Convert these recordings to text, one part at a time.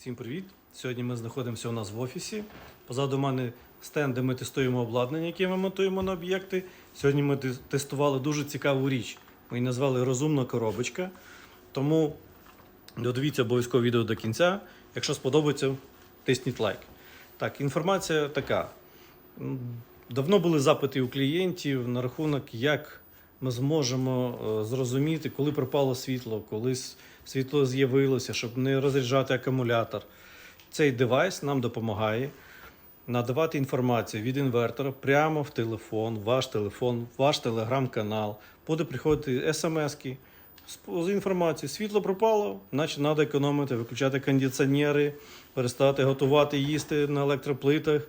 Всім привіт! Сьогодні ми знаходимося у нас в офісі. Позаду мене стенд, де ми тестуємо обладнання, яке ми монтуємо на об'єкти. Сьогодні ми тестували дуже цікаву річ. Ми її назвали Розумна коробочка. Тому додивіться обов'язково відео до кінця. Якщо сподобається, тисніть лайк. Так, інформація така. Давно були запити у клієнтів на рахунок, як ми зможемо е, зрозуміти, коли пропало світло, коли світло з'явилося, щоб не розряджати акумулятор. Цей девайс нам допомагає надавати інформацію від інвертора прямо в телефон, ваш телефон, ваш телеграм-канал. Буде приходити смски з- інформацією. Світло пропало, значить треба економити, виключати кондиціонери, перестати готувати, їсти на електроплитах,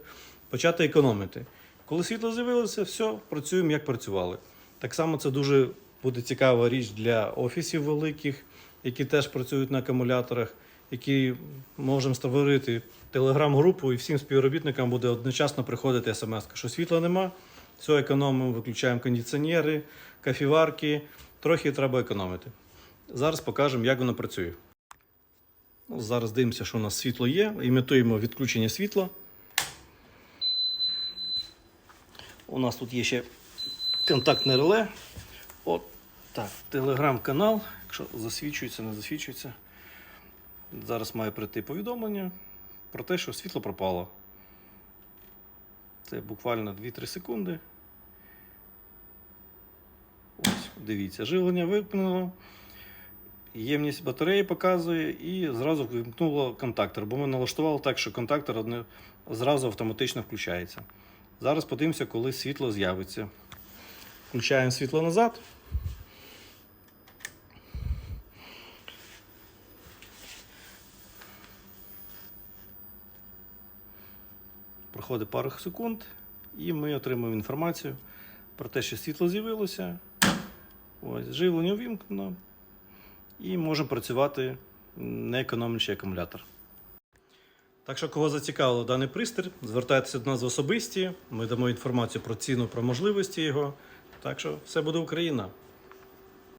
почати економити. Коли світло з'явилося, все, працюємо як працювали. Так само це дуже буде цікава річ для офісів великих, які теж працюють на акумуляторах, які можемо створити телеграм-групу, і всім співробітникам буде одночасно приходити смс, що світла нема, все економимо, виключаємо кондиціонери, кафіварки, трохи треба економити. Зараз покажемо, як воно працює. Ну, зараз дивимося, що у нас світло є. Імітуємо відключення світла. У нас тут є ще контактне реле. От так, телеграм-канал. Якщо засвічується, не засвічується. Зараз має прийти повідомлення про те, що світло пропало. Це буквально 2-3 секунди. Ось, дивіться, живлення вимкнуло. Ємність батареї показує і зразу вимкнуло контактор, бо ми налаштували так, що контактор одне, зразу автоматично включається. Зараз подивимося, коли світло з'явиться. Включаємо світло назад. Проходить пару секунд, і ми отримуємо інформацію про те, що світло з'явилося. Ось, живлення увімкнено. І можемо працювати, не економлячи акумулятор. Так що, кого зацікавило даний пристрій, звертайтеся до нас в особисті. Ми дамо інформацію про ціну, про можливості його. Так що все буде Україна.